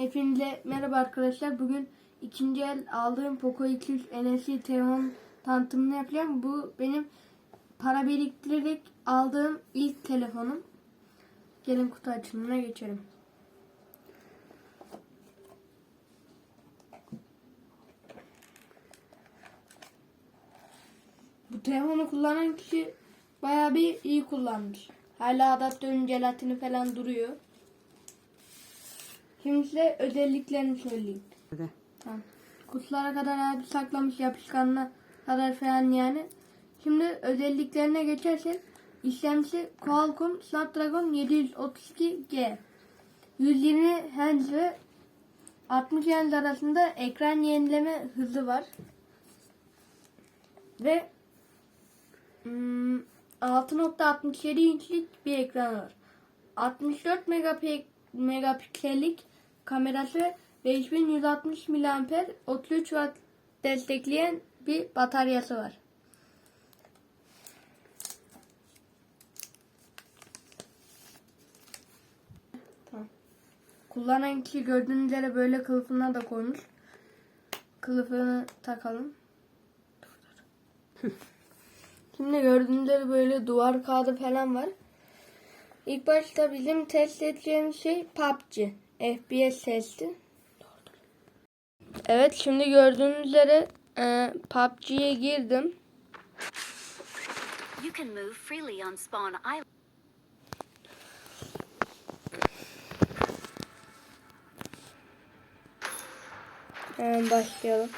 Hepinize merhaba arkadaşlar. Bugün ikinci el aldığım Poco X3 NFC telefon tanıtımını yapacağım. Bu benim para biriktirerek aldığım ilk telefonum. Gelin kutu açılımına geçelim. Bu telefonu kullanan kişi bayağı bir iyi kullanmış. Hala adaptörün jelatini falan duruyor. Şimdi size özelliklerini söyleyeyim. Tamam. Kutulara kadar abi saklamış yapışkanına kadar falan yani. Şimdi özelliklerine geçersek işlemcisi Qualcomm Snapdragon 732G 120 Hz ve 60 Hz arasında ekran yenileme hızı var. Ve hmm, 6.67 inçlik bir ekran var. 64 megapik megapiksellik kamerası 5160 mAh 33 Watt destekleyen bir bataryası var. Tamam. Kullanan kişi gördüğünüz üzere böyle kılıfına da koymuş. Kılıfını takalım. Şimdi gördüğünüz üzere böyle duvar kağıdı falan var. İlk başta bizim test edeceğimiz şey PUBG. FPS testi. Evet şimdi gördüğünüz üzere e, PUBG'ye girdim. You can move freely on Spawn Island. Hemen başlayalım.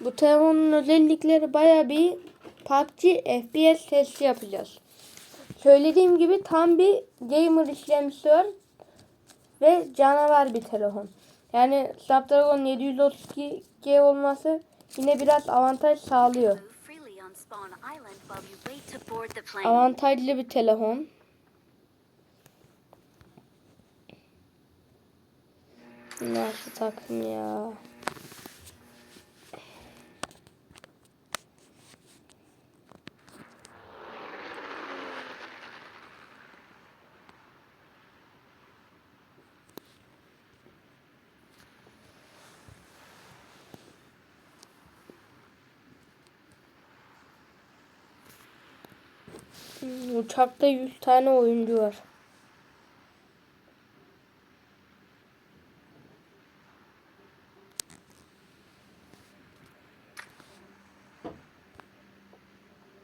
Bu telefonun özellikleri baya bir PUBG FPS testi yapacağız. Söylediğim gibi tam bir gamer işlemcisi ve canavar bir telefon. Yani Snapdragon 732G olması yine biraz avantaj sağlıyor. Avantajlı bir telefon. Nasıl takım ya? Uçakta 100 tane oyuncu var.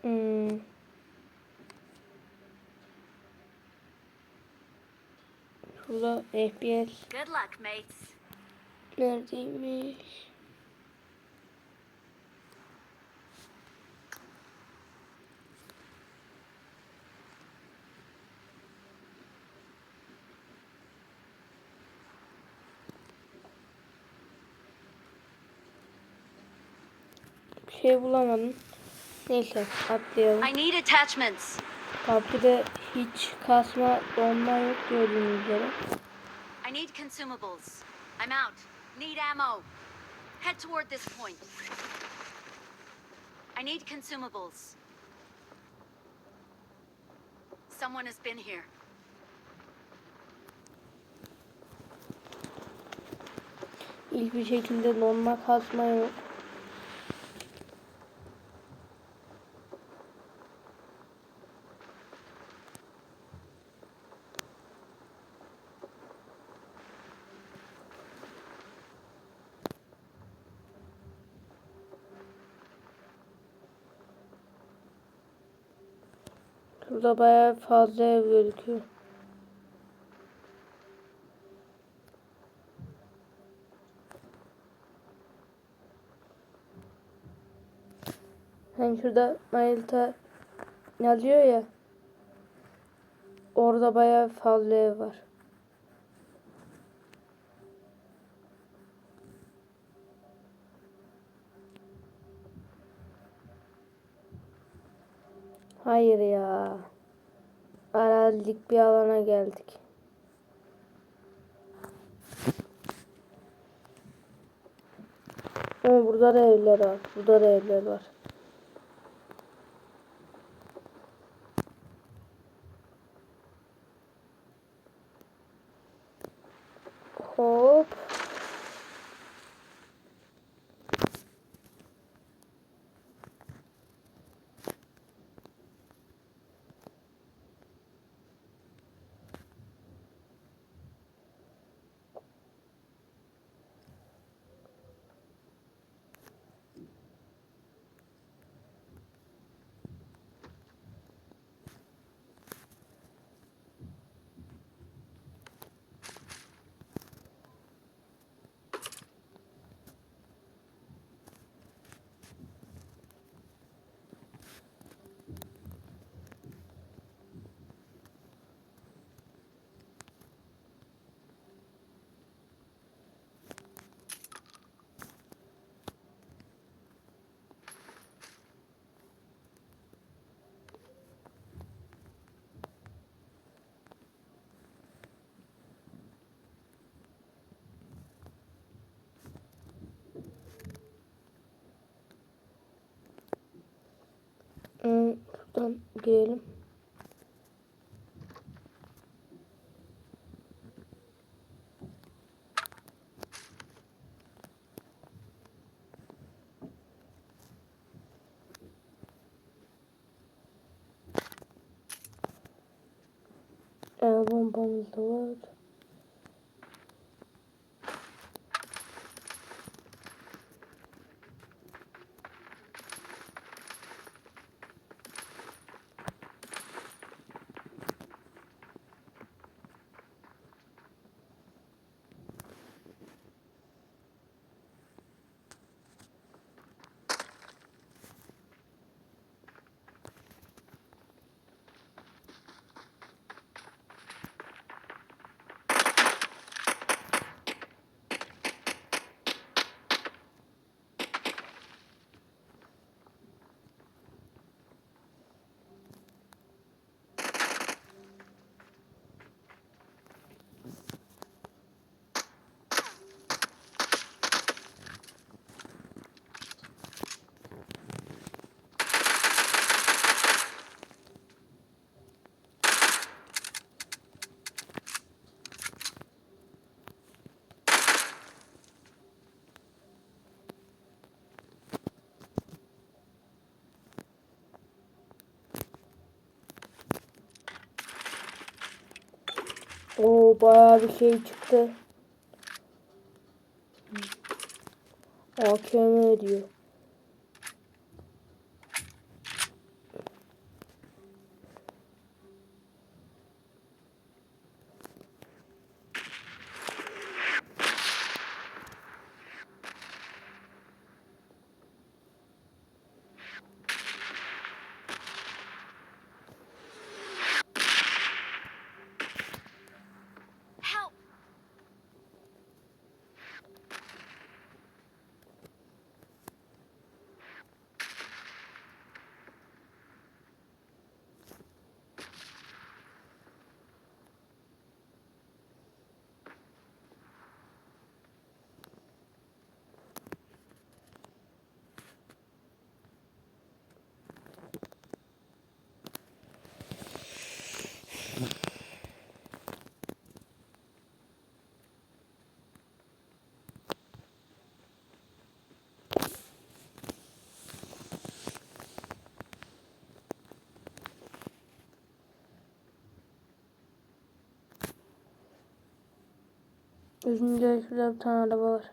Hmm. Şurada FPS Good luck, mates. neredeymiş? Bir şey bulamadım. Neyse atlayalım. I need attachments. PUBG'de hiç kasma donma yok gördüğünüz üzere. I need consumables. I'm out. Need ammo. Head toward this point. I need consumables. Someone has been here. Hiçbir şekilde donma kasma yok. Şurada bayağı fazla ev gözüküyor. Hani şurada Mailta yazıyor ya. Orada bayağı fazla ev var. Hayır ya. Arazilik bir alana geldik. Ama burada da evler var. Burada da evler var. Hop. Şuradan girelim. El bombamız da var. Oo bayağı bir şey çıktı. AKM diyor. Yüzünde şurada bir tane araba var.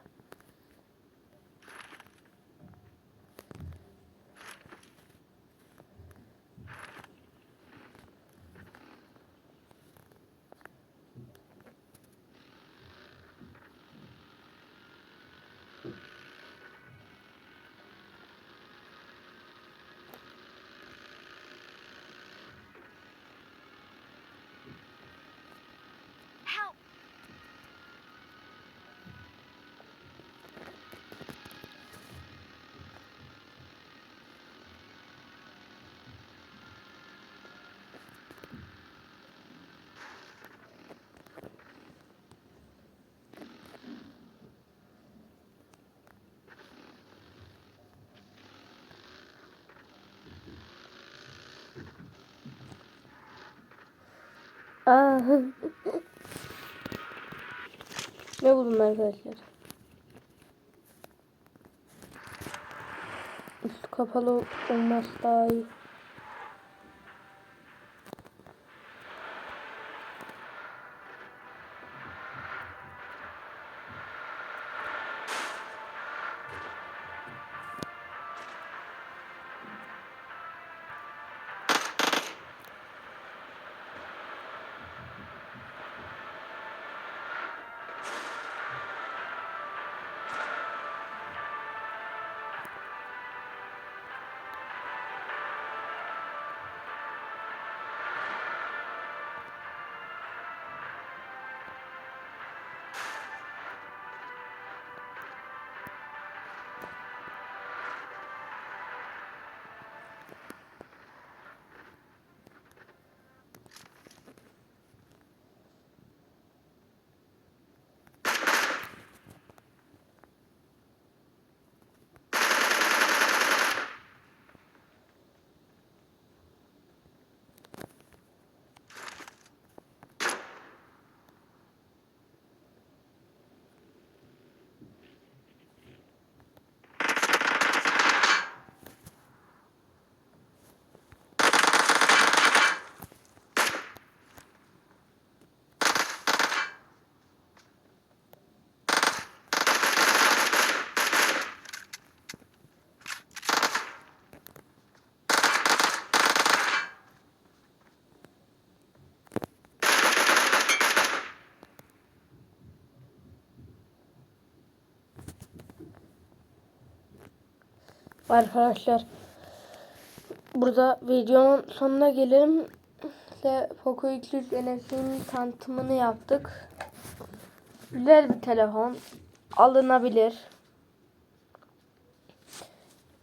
Ne buldum arkadaşlar? Üstü kapalı olması daha iyi. Arkadaşlar burada videonun sonuna gelelim. İşte Poco 200 NF'nin tanıtımını yaptık. Güzel bir telefon. Alınabilir.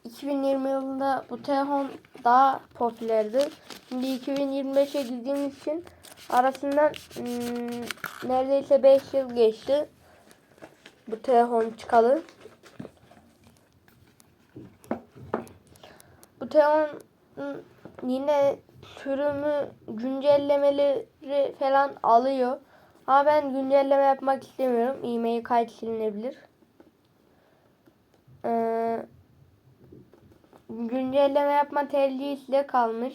2020 yılında bu telefon daha popülerdi. Şimdi 2025'e girdiğimiz için arasından hmm, neredeyse 5 yıl geçti. Bu telefon çıkalı. Bu telefonun yine sürümü güncellemeleri falan alıyor. Ama ben güncelleme yapmak istemiyorum. E-mail kayıt silinebilir. Ee, güncelleme yapma tercihi size kalmış.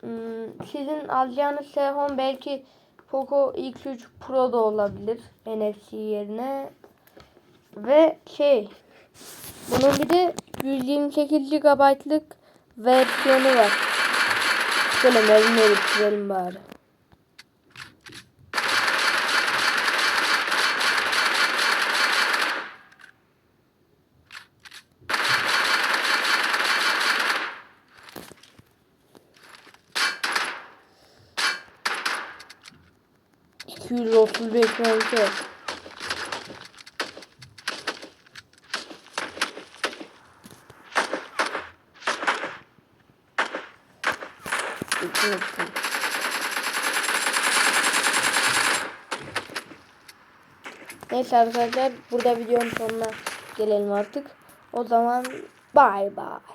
Hmm, Sizin alacağınız telefon belki Poco X3 Pro da olabilir. NFC yerine. Ve şey bunun bir de 128 GB'lık versiyonu var. Şöyle mermileri bitirelim bari. Yüz otuz beş mermi. Unuttum. Arkadaşlar burada videonun sonuna gelelim artık. O zaman bay bay.